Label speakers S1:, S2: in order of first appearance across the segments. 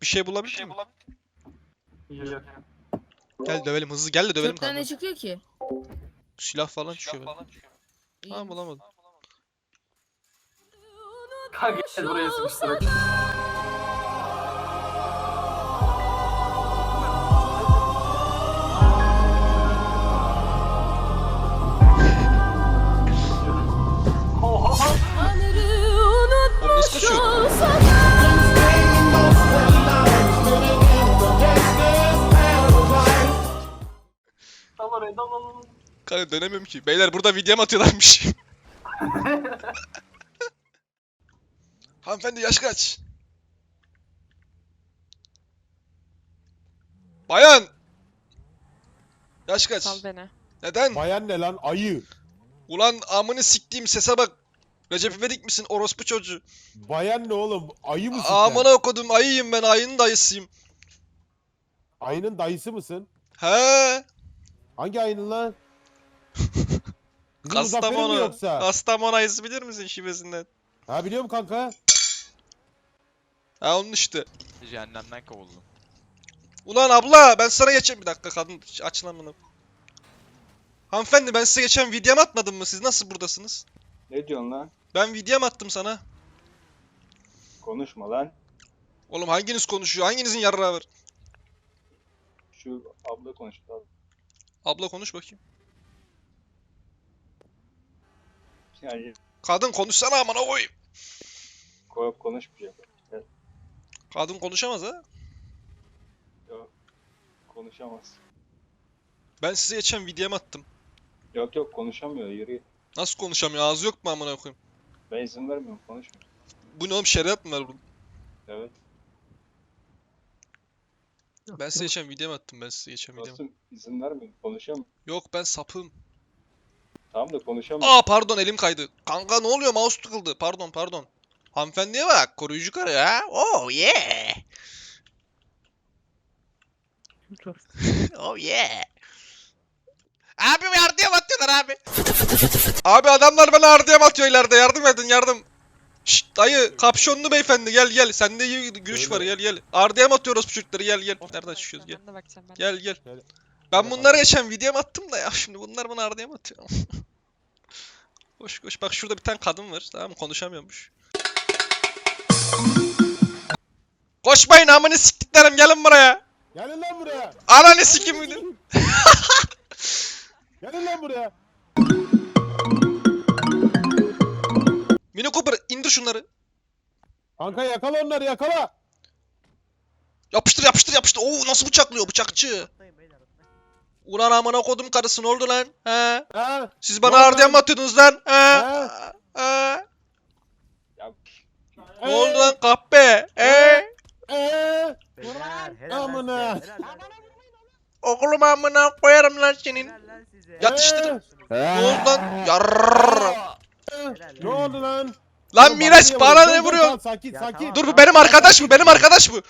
S1: Bir şey bulabildin mi?
S2: Yok.
S1: Gel dövelim hızlı gel de dövelim
S3: ne
S1: kanka.
S3: çıkıyor ki?
S1: Silah falan çıkıyor böyle.
S3: İyi.
S1: Ha bulamadım.
S2: Kanka gel buraya sıkıştırak.
S1: Kanka dönemiyorum ki. Beyler burada video mu atıyorlarmış? Hanımefendi yaş kaç? Bayan! Yaş kaç?
S4: Sal beni.
S1: Neden?
S5: Bayan ne lan? Ayı.
S1: Ulan amını siktiğim sese bak. Recep İvedik misin orospu çocuğu?
S5: Bayan ne oğlum? Ayı mısın sen?
S1: Amına okudum ayıyım ben ayının dayısıyım.
S5: Ayının dayısı mısın?
S1: He?
S5: Hangi ayının lan? Muzaffer'in mi
S1: Kastamonu.
S5: yoksa?
S1: Kastamonu ayısı bilir misin şivesinden?
S5: Ha biliyorum kanka.
S1: Ha onun işte.
S6: Cehennemden kovuldum.
S1: Ulan abla ben sana geçen bir dakika kadın aç lan bunu. Hanımefendi ben size geçen videom atmadım mı? Siz nasıl buradasınız?
S7: Ne diyorsun lan?
S1: Ben videom attım sana.
S7: Konuşma lan.
S1: Oğlum hanginiz konuşuyor? Hanginizin yarrağı var?
S7: Şu abla konuş. Abla.
S1: Abla konuş bakayım.
S7: Yani
S1: Kadın konuşsana amına koyayım.
S7: ko- konuşmayacak.
S1: Kadın konuşamaz ha.
S7: Yok. Konuşamaz.
S1: Ben size geçen videom attım.
S7: Yok yok konuşamıyor. Yürü. git.
S1: Nasıl konuşamıyor? Ağzı yok mu amına koyayım?
S7: Ben izin vermiyorum. Konuşma.
S1: Bu ne oğlum şeriat mı var bunun?
S7: Evet.
S1: Ben size geçen videom attım ben size geçen videom.
S7: Nasıl izin vermiyorum. Konuşamıyor.
S1: Yok ben sapığım.
S7: Tamam da konuşamıyor.
S1: Aa pardon elim kaydı. Kanka ne oluyor? Mouse tıkıldı. Pardon pardon. Hanımefendiye bak. Koruyucu karı ha. Oh yeah. oh yeah. Abim yardım atıyorlar abi. abi adamlar bana yardım atıyor ileride. Yardım edin yardım. Şşt dayı kapşonlu beyefendi gel gel. Sende iyi gülüş var gel gel. RDM atıyoruz bu çocukları gel gel. Nereden çıkıyoruz gel. Gel gel. Ben bunlara geçen videom attım da ya şimdi bunlar bana RDM atıyor. koş koş bak şurada bir tane kadın var tamam mı konuşamıyormuş. Koşmayın amını siktiklerim gelin buraya.
S5: Gelin lan buraya.
S1: Ananı sikim müdür.
S5: Gelin lan buraya.
S1: Mini Cooper indir şunları.
S5: Kanka yakala onları yakala.
S1: Yapıştır yapıştır yapıştır. Oo nasıl bıçaklıyor bıçakçı. Ulan amına kodum karısı ne oldu lan? He?
S5: Ha?
S1: Siz bana
S5: lan?
S1: mi atıyordunuz lan? He?
S5: He?
S1: He?
S7: Ya,
S1: Ne oldu lan kahpe? He?
S5: Eee?
S8: Helal lan
S5: Amına.
S8: size, helal lan.
S1: Oğlum amına koyarım lan senin.
S8: Helal lan size.
S1: Yatıştır.
S5: Eee?
S1: Ne oldu lan? Yarrrr.
S8: Helal
S5: Ne oldu lan?
S1: Lan
S5: Oğlum,
S1: Miraç
S5: niye
S1: bana
S5: vuruyorsun?
S1: ne
S5: Dur, dur,
S1: vuruyor?
S5: tamam, Sakin
S8: Ya
S5: sakin.
S8: tamam.
S1: Dur bu benim arkadaş bu benim arkadaş bu.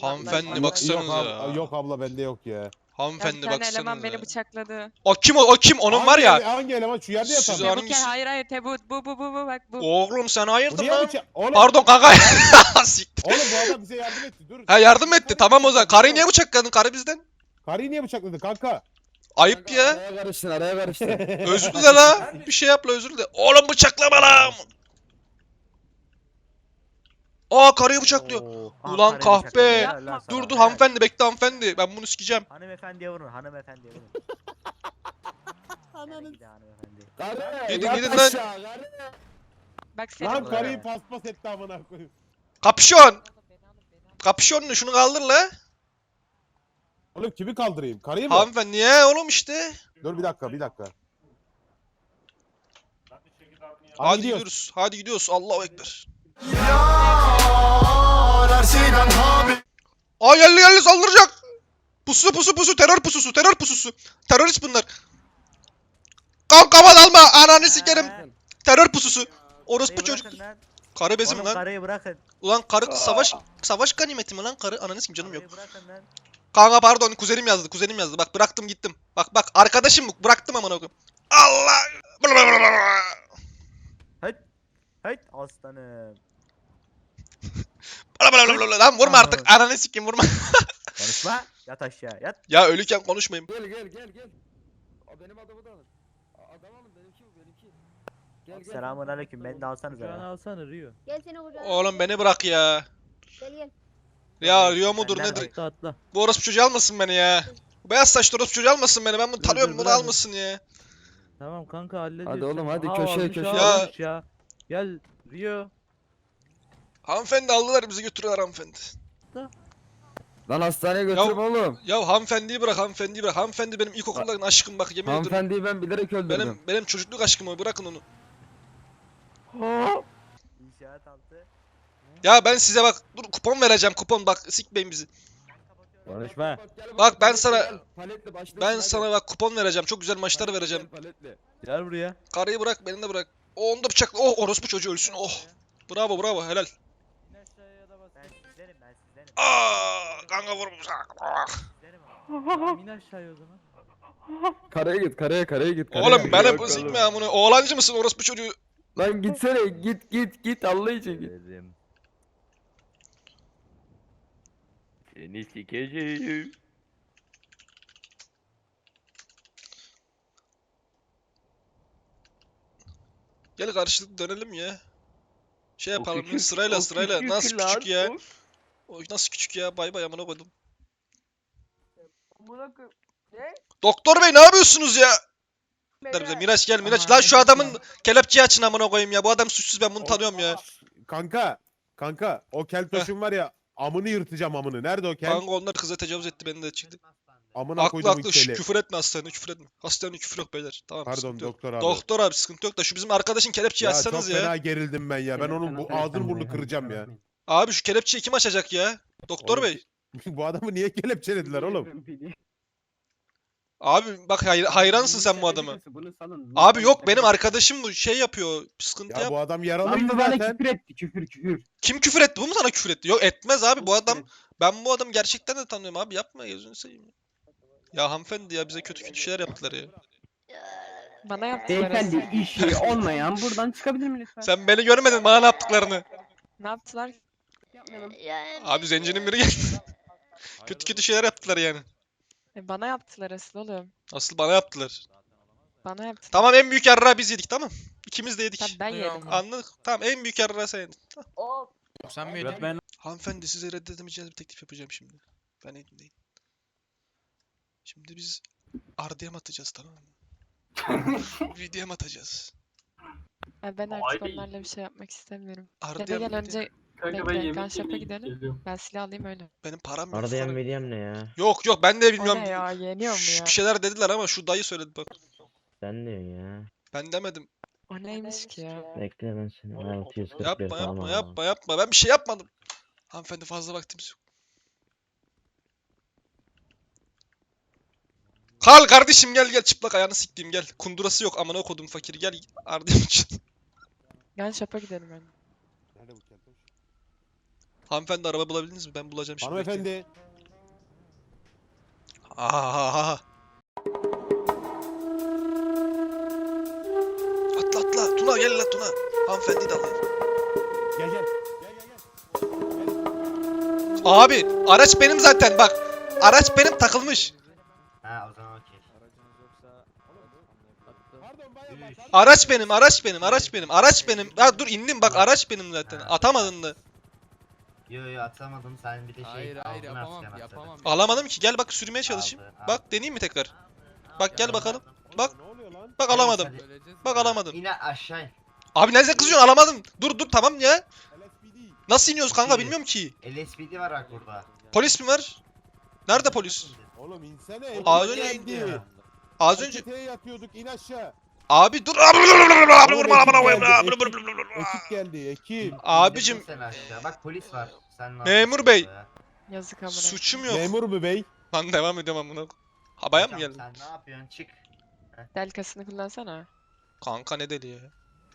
S1: Hanımefendi
S5: Yok,
S1: baksanıza
S5: yok,
S1: ya.
S5: ab- yok abla bende yok ya.
S4: Ya
S1: Hanımefendi
S4: bir tane eleman beni bıçakladı.
S1: O kim o? O kim? Onun var ya.
S5: Hangi eleman şu yerde yatan?
S1: Siz
S5: mı?
S1: Var
S4: Tebu ke
S1: mısın?
S4: hayır hayır Tebu bu bu bu bu bak bu.
S1: Oğlum sen hayırdır lan?
S5: bıçak? Oğlum,
S1: Pardon kanka. Siktir.
S5: Oğlum bu adam bize yardım etti. Dur.
S1: Ha yardım etti. Tamam o zaman. Karıyı niye bıçakladın? Karı bizden.
S5: Karıyı niye bıçakladı kanka?
S1: Ayıp ya.
S8: Araya karıştın araya karıştın.
S1: Özür dile la. Bir şey yap la özür dile. Oğlum bıçaklama lan. Aa karıyı bıçaklıyor.
S5: Oo.
S1: Ulan kahpe. Dur dur hanımefendi bekle hanımefendi. Ben bunu sikeceğim.
S8: Hanımefendiye vurun hanımefendiye vurun. Ananı. Hanımefendi.
S1: Gidin gidin lan.
S4: Bak seni
S5: Lan karıyı paspas etti amına koyayım.
S1: Kapşon. Kapşonlu şunu kaldır la.
S5: Oğlum kimi kaldırayım? Karıyı mı?
S1: Hanımefendi niye oğlum işte.
S5: Dur bir dakika bir dakika.
S1: Hadi gidiyoruz. Hadi gidiyoruz. Allahu ekber. Aa geldi geldi saldıracak. Pusu pusu pusu terör pususu terör pususu. Terörist bunlar. Kankama dalma ananı sikerim. Terör pususu. Orospu çocuk. Karı bezim
S8: Oğlum
S1: lan.
S8: karıyı bırakın.
S1: Ulan karı savaş savaş ganimeti mi lan karı? Ananı sikim canım yok.
S8: Karıyı bırakın lan.
S1: Kanka pardon kuzenim yazdı kuzenim yazdı. Bak bıraktım gittim. Bak bak arkadaşım bu bıraktım amına koyayım. Allah.
S8: Hayt. Hayt aslanım.
S1: Lan vurma artık. Ananı sikeyim vurma.
S8: Konuşma. Yat aşağı yat.
S1: ya ölüyken konuşmayayım.
S3: Gel gel gel gel. Aa, benim adamı da alın. Aa, Adam alın benimki bu benimki. Gel gel.
S8: Selamun aleyküm. Beni de alsanıza
S3: Kucağına
S8: ya.
S3: alsana Rio.
S6: Gel seni kucağına.
S1: Oğlum beni bırak ya.
S6: Gel gel.
S1: Ya Rio mudur
S8: Benden
S1: nedir?
S3: Atla atla.
S1: Bu orospu çocuğu almasın beni ya. Bu beyaz saçlı orospu çocuğu almasın beni. Ben bunu
S3: Dur,
S1: tanıyorum
S3: dur,
S1: bunu almasın ya.
S3: Tamam kanka hallediyoruz.
S9: Hadi oğlum, hadi, köşeye, köşeye.
S1: Ya.
S3: ya. Gel Rio.
S1: Hanımefendi aldılar bizi götürüyorlar hanımefendi.
S9: Lan hastaneye götürüm oğlum.
S1: Ya hanımefendiyi bırak hanımefendiyi bırak. Hanımefendi benim ilkokuldan aşkım bak yemin ediyorum.
S9: Hanımefendiyi ben bilerek öldürdüm.
S1: Benim benim çocukluk aşkım o bırakın onu.
S8: İnşaat altı.
S1: Ya ben size bak dur kupon vereceğim kupon bak sikmeyin bizi.
S3: Konuşma.
S1: Bak ben sana-
S9: Paletli
S1: Ben
S9: hadi.
S1: sana bak kupon vereceğim çok güzel maçlar vereceğim.
S9: Paletli.
S3: Gel buraya.
S1: Karıyı bırak beni de bırak. O onda bıçak oh orospu çocuğu ölsün oh. Bravo bravo helal. Aa kanka vurmuş. Ah.
S3: Aşağıya o zaman.
S9: Karaya git karaya karaya git. karaya.
S1: Oğlum beni bu sikme amına. Oğlancı mısın orospu çocuğu?
S9: Lan gitsene git git git Allah için git.
S3: Dedim.
S10: Seni sikeceğim.
S1: Gel karşılıklı dönelim ya. Şey yapalım
S10: küçük-
S1: sırayla sırayla.
S10: küçük
S1: Nasıl
S10: lan,
S1: küçük ya?
S10: o.
S1: O nasıl küçük ya? Bay bay amına koydum.
S4: Amına koy- Ne?
S1: Doktor bey ne yapıyorsunuz ya? Der bize
S4: Beyler.
S1: Miraç gel Miraç.
S8: Aman
S1: Lan şu adamın kelepçeyi açın amına koyayım ya. Bu adam suçsuz ben bunu tanıyorum ya.
S5: Kanka. Kanka. O keltoşun var ya. Amını yırtacağım amını. Nerede o kel?
S1: Kanka onlar kıza tecavüz etti beni de çıktı.
S5: Amına
S1: Haklı
S5: koyduğumun
S1: haklı. Şş,
S5: keli.
S1: küfür etme hastaneye küfür etme. Hastaneye küfür yok beyler. Tamam
S5: Pardon
S1: sıkıntı yok.
S5: doktor abi.
S1: Doktor abi sıkıntı yok da şu bizim arkadaşın kelepçeyi
S5: ya çok
S1: açsanız ya.
S5: fena gerildim ben ya. Ben onun bu ağzını burnunu kıracağım ya.
S1: Abi şu kelepçeyi kim açacak ya? Doktor
S5: Oğlum,
S1: bey.
S5: bu adamı niye kelepçelediler oğlum?
S1: Abi bak hay- hayransın sen bu adama. Abi yok benim arkadaşım bu şey yapıyor. Sıkıntı
S5: Ya
S1: yap.
S5: bu adam yaralıydı
S2: Lan bu bana
S5: zaten.
S2: küfür etti küfür küfür.
S1: Kim küfür etti? Bu mu sana küfür etti? Yok etmez abi bu adam. Ben bu adamı gerçekten de tanıyorum abi yapma gözünü seveyim. Ya hanımefendi ya bize kötü kötü şeyler yaptılar ya.
S4: Bana yaptılar
S2: Beyefendi
S4: aslında.
S2: işi olmayan buradan çıkabilir mi lütfen?
S1: Sen beni görmedin bana ne yaptıklarını.
S4: Ne yaptılar?
S2: Yapmayalım.
S1: Abi zencinin biri geldi. kötü kötü şeyler yaptılar yani.
S4: E, bana yaptılar asıl oğlum.
S1: Asıl bana yaptılar.
S4: Bana yaptılar.
S1: Tamam en büyük yarrağı biz yedik tamam. İkimiz de yedik.
S4: Tamam ben yedim.
S1: Anladık. Tamam en büyük yarrağı sen yedin.
S3: Sen miydin?
S1: Hanımefendi size reddedemeyeceğiniz bir teklif yapacağım şimdi. Ben dinleyin. Şimdi biz RDM atacağız tamam mı? VDM atacağız.
S4: Ha, ben artık onlarla bir şey yapmak istemiyorum. Ya da
S1: RDM
S4: gel önce
S2: Kanka
S4: Bekle,
S2: ben
S4: kan
S2: yemek yemeye
S4: gidelim.
S2: geliyorum.
S4: ben silah alayım öyle.
S1: benim param yok. Falan.
S8: Meryem ne ya?
S1: Yok yok ben de
S4: O
S1: bilmiyorum.
S4: ne ya yeniyor mu ya?
S1: Bir şeyler dediler ama şu dayı söyledi bak.
S8: Sen diyorsun ya.
S1: Ben demedim.
S4: O neymiş ki ya?
S8: Bekle ben seni 641
S1: Yapma
S8: falan
S1: yapma yapma yapma. Ben bir şey yapmadım. Hanımefendi fazla vaktimiz yok. Kal kardeşim gel gel çıplak ayağını siktiğim gel. Kundurası yok amına kodum fakir gel Ardem için.
S4: Gel şapa gidelim öyle.
S5: Nerede bu keltoş?
S1: Hanımefendi araba bulabildiniz mi? Ben bulacağım şimdi.
S5: Hanımefendi.
S1: Aha. Atla atla. Tuna gel lan Tuna. Hanımefendi de alayım.
S5: Gel gel. Gel gel gel.
S1: Abi araç benim zaten bak. Araç benim takılmış.
S8: Ha o zaman okey.
S1: Araç benim, araç benim, araç benim, araç benim. Ha dur indim bak araç benim zaten. Atamadın da.
S8: Yo yo atamadım sen bir de şey
S3: Hayır, hayır,
S8: aldın
S3: yapamam, yapamam.
S1: Alamadım ki gel bak sürmeye çalışayım.
S8: Aldı,
S1: Bak deneyeyim mi tekrar? Bak gel bakalım. Bak.
S5: Ne oluyor lan?
S1: Bak alamadım.
S8: Hadi.
S1: Bak alamadım.
S8: Yine aşağı.
S1: Abi nerede kızıyorsun alamadım. Dur dur tamam ya.
S5: LSPD.
S1: Nasıl iniyoruz kanka bilmiyorum ki.
S8: LSPD var bak burada.
S1: Polis mi var? Nerede polis?
S5: Oğlum insene.
S1: Az önce-. Az önce
S5: yatıyorduk in aşağı.
S1: Abi dur abi vurma amına koyayım ya.
S5: Ekip geldi ekip.
S1: Abicim
S8: seni aşağı. Bak polis var. Sen ne
S1: Memur
S8: yapıyorsun
S1: bey.
S8: burada ya?
S4: Yazık amına.
S1: suçum yok.
S5: Memur mu bey?
S1: Lan devam ediyorum amına. Habaya mı
S8: Hocam,
S1: geldin?
S8: Sen ne yapıyorsun? Çık.
S4: Delkasını kullansana.
S1: Kanka ne deli ya.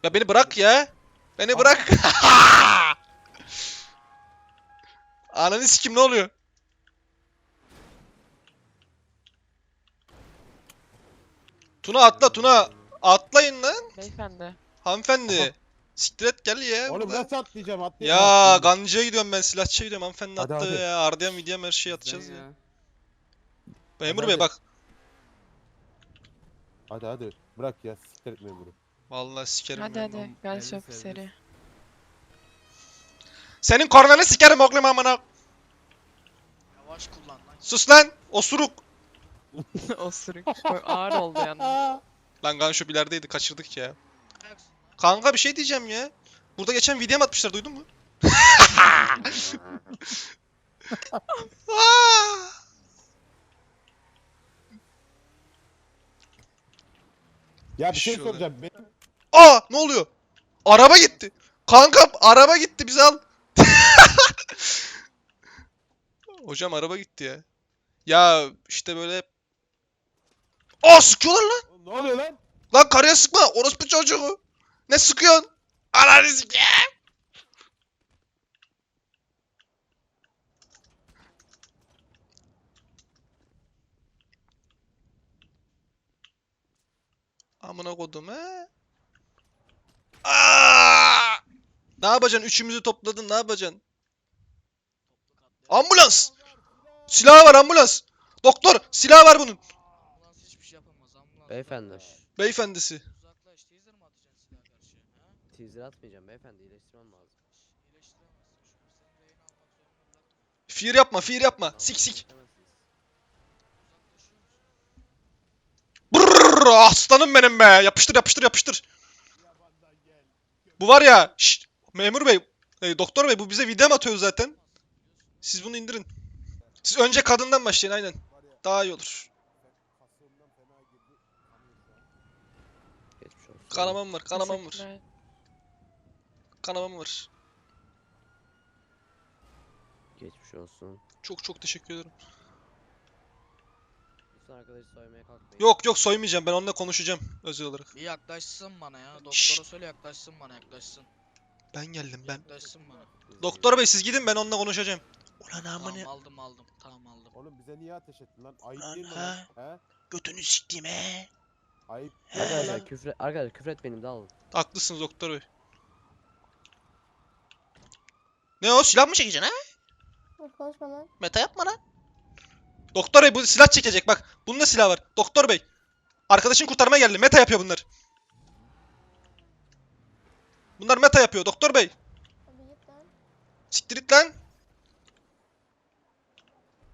S1: Ya beni bırak ya. Beni bırak. Ananı sikim ne oluyor? Tuna atla Tuna. Atlayın lan.
S4: Beyefendi.
S1: Hanımefendi. Siktir et gel ya.
S5: Oğlum
S1: burada.
S5: nasıl atlayacağım?
S1: Ya
S5: Atlayamam.
S1: gancıya gidiyorum ben silahçıya gidiyorum hanımefendi
S5: Hadi,
S1: attı
S5: hadi.
S1: ya. Ardiyem midiyem her şeyi atacağız ya. Memur
S5: Hadi,
S1: bey
S5: hadi.
S1: bak.
S5: Hadi hadi. Bırak ya. Siktir et memuru.
S1: Vallahi sikerim
S4: Hadi
S1: ya.
S4: hadi gel şoför seri.
S1: Senin kornanı sikerim oğlum amına.
S6: Yavaş kullan lan.
S1: Sus lan osuruk.
S4: Osuruk. Çok ağır oldu yalnız.
S1: Lan gan şu ilerideydi kaçırdık ya. Kanka bir şey diyeceğim ya. Burada geçen video atmışlar duydun mu?
S5: Ya bir şey
S1: Şöyle.
S5: soracağım. Ben...
S1: Aa ne oluyor? Araba gitti. Kanka araba gitti bizi al. Hocam araba gitti ya. Ya işte böyle Aa sıkıyorlar lan.
S5: Ne oluyor lan?
S1: Lan karıya sıkma. Orospu çocuğu. Ne sıkıyorsun? Ananı sikeyim. Amına kodum he. Aa! Ne yapacaksın? Üçümüzü topladın. Ne yapacaksın? Ambulans! Silahı var ambulans. Doktor, silahı var bunun.
S6: Yapamaz.
S9: Beyefendi.
S1: Beyefendisi.
S6: Uzaklaş. Taser mi atacaksın silah karşı? Ha?
S9: Teaser atmayacağım beyefendi iyileştirmem lazım.
S6: İyileştiremezsin. Senin almak zorunda.
S1: Fear yapma, fear yapma. Sik sik.
S6: Uzaklaşıyor musun?
S1: Brrr, aslanım benim be. Yapıştır yapıştır yapıştır. Bu var ya. Şşt, memur bey. e, doktor bey bu bize video mi atıyor zaten? Siz bunu indirin. Siz önce kadından başlayın aynen. Daha iyi olur.
S9: Geçmiş olsun.
S1: Kanamam var, kanamam var. Kanamam var.
S9: Geçmiş olsun.
S1: Çok çok teşekkür ederim.
S9: Lütfen arkadaşı soymaya kalkmayın.
S1: Yok yok soymayacağım. Ben onunla konuşacağım özel olarak.
S6: Bir yaklaşsın bana ya. Doktora
S1: Şşt.
S6: söyle yaklaşsın bana yaklaşsın.
S1: Ben geldim ben.
S6: Yaklaşsın bana.
S1: Doktor bey siz gidin ben onunla konuşacağım. Ulan
S6: Tamam
S1: amına
S6: aldım aldım. Tamam aldım.
S5: Oğlum bize niye ateş ettin lan? Ayıp
S1: Lan
S5: değil mi
S1: ha?
S5: He?
S1: götünü siktim he.
S5: Ayıp.
S9: Arkadaşlar küfür arkadaşlar küfür etmeyin de alın.
S1: Haklısınız doktor bey. Ne o silah mı çekeceksin ha?
S2: Konuşma lan.
S1: Meta yapma lan. Doktor bey bu silah çekecek bak. Bunda silah var. Doktor bey. Arkadaşın kurtarmaya geldi. Meta yapıyor bunlar. Bunlar meta yapıyor doktor bey. Siktir it lan.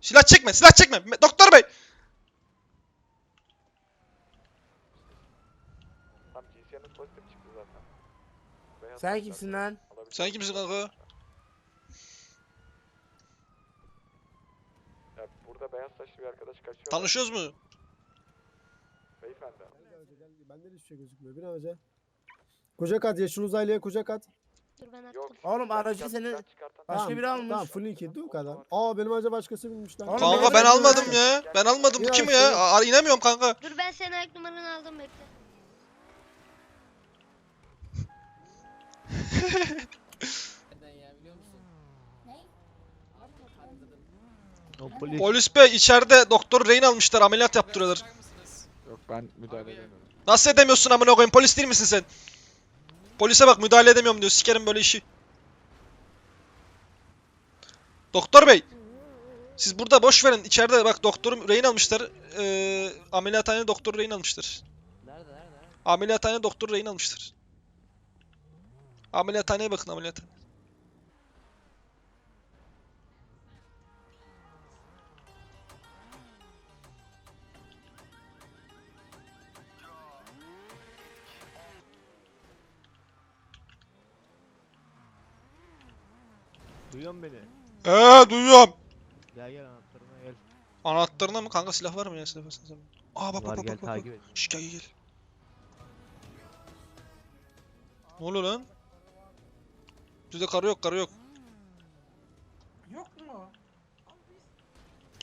S1: Silah çekme, silah çekme. Me- Doktor bey.
S3: Sen kimsin lan?
S1: Sen kimsin kanka?
S7: Burada beyaz saçlı bir arkadaş kaçıyor.
S1: Tanışıyoruz mu?
S7: Beyefendi.
S3: Bende de hiçbir şey gözükmüyor. Bir an önce. Kucak at yaşın uzaylıya kucak at.
S2: Dur ben attım.
S7: Yok.
S3: Oğlum aracı seni başka biri almış. Tamam full iki dur kadar. Aa benim aracı başkası binmiş lan.
S1: Kanka ben almadım ya. Ben almadım. Bu
S3: Ya
S1: kim ya? Aa, inemiyorum kanka.
S2: Dur ben senin ayak numaranı aldım bekle.
S1: Polis bey içeride doktor rehin almışlar. Ameliyat yaptırıyorlar.
S10: Yok ben müdahale edemiyorum.
S1: Nasıl edemiyorsun amına koyayım? Polis değil misin sen? Polise bak müdahale edemiyorum diyor. Sikerim böyle işi. Doktor bey. Siz burada boş verin. İçeride bak doktorum rehin almışlar. Ee, ameliyathane doktoru rehin almışlar.
S9: Nerede nerede? nerede?
S1: Ameliyathane doktoru rehin almışlar. Ameliyathaneye bakın ameliyathane.
S10: Duyuyor musun beni?
S1: Eee duyuyorum.
S10: Gel gel anahtarıma gel.
S1: Anahtarına mı kanka silah var mı ya silah sen. Aa bak
S10: Var
S1: bak
S10: gel
S1: bak bak. bak.
S10: takip et.
S1: Şş gel gel. Ne oluyor lan? Bizde karı yok karı yok.
S6: Yok mu?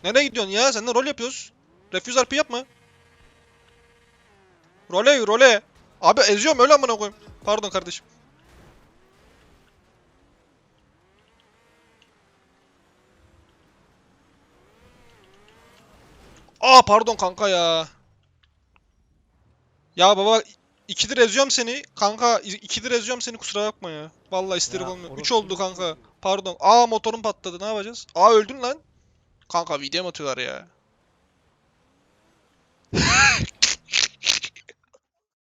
S1: Nereye gidiyorsun ya? Senden rol yapıyoruz. Refuse RP yapma. Role role. Abi eziyorum öyle amına koyayım. Pardon kardeşim. Aa pardon kanka ya. Ya baba ikidir eziyorum seni. Kanka ikidir eziyorum seni kusura bakma ya. Vallahi isterim
S3: Ya,
S1: olmuyor. 3
S3: orospu
S1: oldu
S3: çocuğu.
S1: kanka. Pardon. Aa motorum patladı. Ne yapacağız? Aa öldün lan. Kanka video mu atıyorlar ya?